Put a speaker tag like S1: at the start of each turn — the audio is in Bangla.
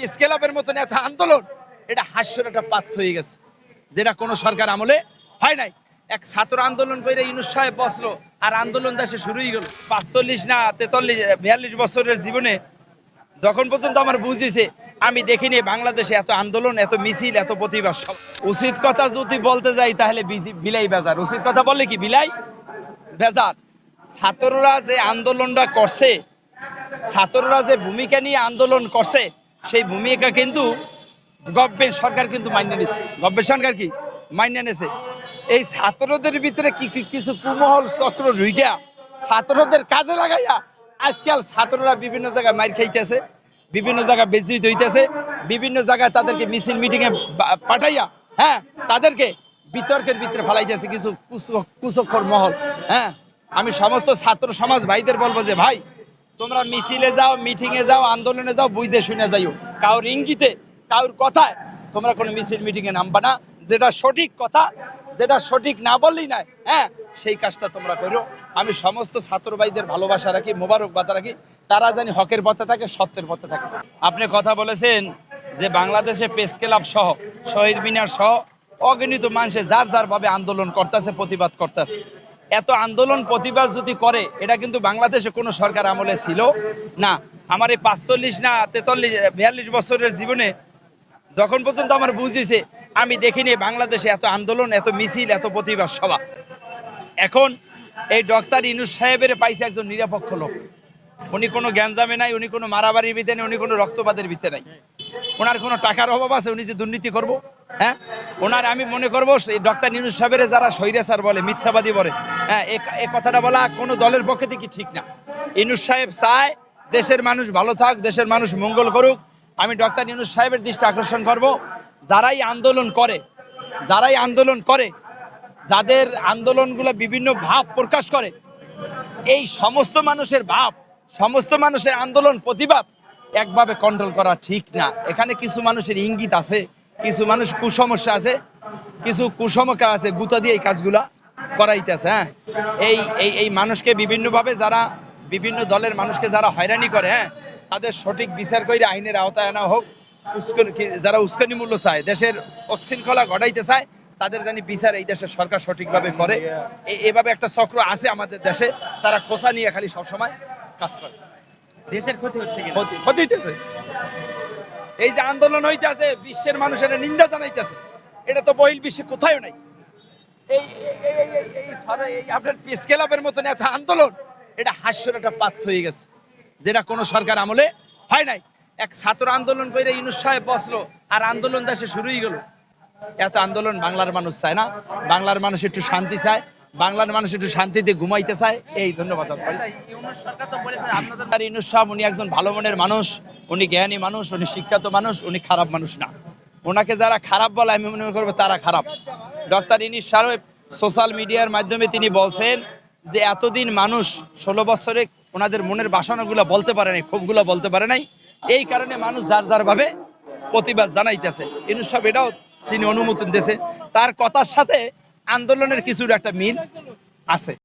S1: পিস ক্লাবের মতন এত আন্দোলন, এটা হাস্যের একটা পাত্র হয়ে গেছে, যেটা কোনো সরকার আমলে হয় নাই। এক ছাত্র আন্দোলন করে ইউনুস সাহেব বসল, আর আন্দোলন দেশে শুরুই গেল পাঁচচল্লিশ না তেতাল্লিশ, বিয়াল্লিশ বছরের জীবনে যখন পর্যন্ত আমার বুঝেছে আমি দেখিনি বাংলাদেশে এত আন্দোলন, এত মিছিল, এত প্রতিবাদ। সব উচিত কথা যদি বলতে যাই, তাহলে বিলাই বেজার। উচিত কথা বললে কি বিলাই বেজার? ছাত্ররা যে আন্দোলনটা করছে, ছাত্ররা যে ভূমিকা নিয়ে আন্দোলন করছে সেই ভূমিকা কিন্তু গভর্নমেন্ট সরকার কিন্তু মান্য নিছে। গভর্নমেন্ট সরকার কি? মান্য নিছে। এই ছাত্রদের ভিতরে কি কিছু কুমহল চক্র রুইগা, ছাত্রদের কাজে লাগাইয়া আজকাল ছাত্ররা বিভিন্ন জায়গায় মার খাইতেছে, বিভিন্ন জায়গায় বেজিত হইতেছে বিভিন্ন জায়গায় তাদেরকে মিছিল মিটিং এ পাঠাইয়া হ্যাঁ তাদেরকে বিতর্কের ভিতরে ফেলাইতেছে কিছু কুচ- কুচক্ষর মহল হ্যাঁ। আমি সমস্ত ছাত্র সমাজ ভাইদের বলব যে, ভাই তোমরা মিছিলে যাও মিটিং এ যাও, আন্দোলনে যাও, বুঝে শুনে যাইও। কারোর ইঙ্গিতে কারোর কথায় তোমরা কোনো মিছিল মিটিং এ নামবা না। যেটা সঠিক কথা, যেটা সঠিক না বললেই না হ্যাঁ সেই কাজটা তোমরা করো। আমি সমস্ত ছাত্র ভাইদের ভালোবাসা রাখি, মোবারকবাদ রাখি। তারা জানি হকের পথে থাকে, সত্যের পথে থাকে। আপনি কথা বলেছেন যে বাংলাদেশে প্রেস ক্লাব সহ, শহীদ মিনার সহ, অগণিত মানুষে যার যার ভাবে আন্দোলন করতেছে, প্রতিবাদ করতেছে। এত আন্দোলন প্রতিবাদ যদি করে, এটা কিন্তু বাংলাদেশে কোনো সরকার আমলে ছিল না। আমার এই পাঁচচল্লিশ না তেতাল্লিশ, বিয়াল্লিশ বছরের জীবনে যখন পর্যন্ত আমার বুঝেছে আমি দেখিনি বাংলাদেশে এত আন্দোলন, এত মিছিল, এত প্রতিবাদ সভা। এখন এই ডক্টর ইনুস সাহেবের পাইছে একজন নিরপেক্ষ লোক। উনি কোনো গ্যাঞ্জামে নাই, উনি কোনো মারামারির ভিতরে নেই, উনি কোনো রক্তপাতের ভিতরে নাই। ওনার কোনো টাকার অভাব আছে, উনি যে দুর্নীতি করব? হ্যাঁ? ওনার আমি মনে করব ডক্টর নিউজ সাহেবের যারা স্বৈরাচার বলে, মিথ্যাবাদী বলে হ্যাঁ এ- কথাটা বলা কোনো দলের পক্ষে থেকে ঠিক না। ইনুস সাহেব চায় দেশের মানুষ ভালো থাক, দেশের মানুষ মঙ্গল করুক। আমি ডক্টর ইউনুস সাহেবের দৃষ্টি আকর্ষণ করব। যারাই আন্দোলন করে, যারাই আন্দোলন করে, যাদের আন্দোলনগুলো বিভিন্ন ভাব প্রকাশ করে, এই সমস্ত মানুষের ভাব, সমস্ত মানুষের আন্দোলন প্রতিবাদ একভাবে কন্ট্রোল করা ঠিক না। এখানে কিছু মানুষের ইঙ্গিত আছে। কিছু মানুষ কুসমস্যা আছে কিছু কুসমকা আছে গুতা দিয়ে এই কাজগুলা করাইতেছে হ্যাঁ? এই এই এই মানুষকে বিভিন্নভাবে যারা বিভিন্ন দলের মানুষকে যারা হয়রানি করে হ্যাঁ? তাদের সঠিক বিচার করে আইনের আওতায় আনা হোক উস্কানি- যারা উস্কানি মূল্য চায় দেশের অশৃঙ্খলা ঘটাইতে চায় তাদের জানি বিচার এই দেশের সরকার সঠিকভাবে করে। এভাবে একটা চক্র আছে আমাদের দেশে তারা খোসা নিয়ে খালি সবসময় কাজ করে।
S2: দেশের ক্ষতি হচ্ছে
S1: ক্ষতি হইতেছে। এই যে আন্দোলন হইতেছে, বিশ্বের মানুষের নিন্দা জানাইতেছে, এটা তো বহিল বিশ্বে কোথাও নাই। মতন এত আন্দোলন, এটা হাস্যের একটা হয়ে গেছে, যেটা কোনো সরকার আমলে হয় নাই। এক ছাত্র আন্দোলন বসল, আর আন্দোলন দেশে এত আন্দোলন বাংলার মানুষ চায় না, বাংলার মানুষ একটু শান্তি চায় বাংলার মানুষ একটু শান্তিতে ঘুমাইতে চায় এই ধন্যবাদ।
S2: ইউনুস
S1: ইনুস সাহেব উনি একজন ভালো মনের মানুষ উনি জ্ঞানী মানুষ উনি শিক্ষিত মানুষ উনি খারাপ মানুষ না। ওনাকে যারা খারাপ বলে আমি মনে করব তারা খারাপ। ডক্টর ইনিস সাহেব সোশ্যাল মিডিয়ার মাধ্যমে তিনি বলছেন যে এতদিন মানুষ ষোলো বছরে ওনাদের মনের বাসনাগুলো বলতে পারে নাই ক্ষোভগুলো বলতে পারে নাই। এই কারণে মানুষ যার যার ভাবে প্রতিবাদ জানাইতেছে। ইনুস সাহেব এটাও তিনি অনুমোদন দিয়েছে। তার কথার সাথে আন্দোলনের কিছুর একটা মিল আছে।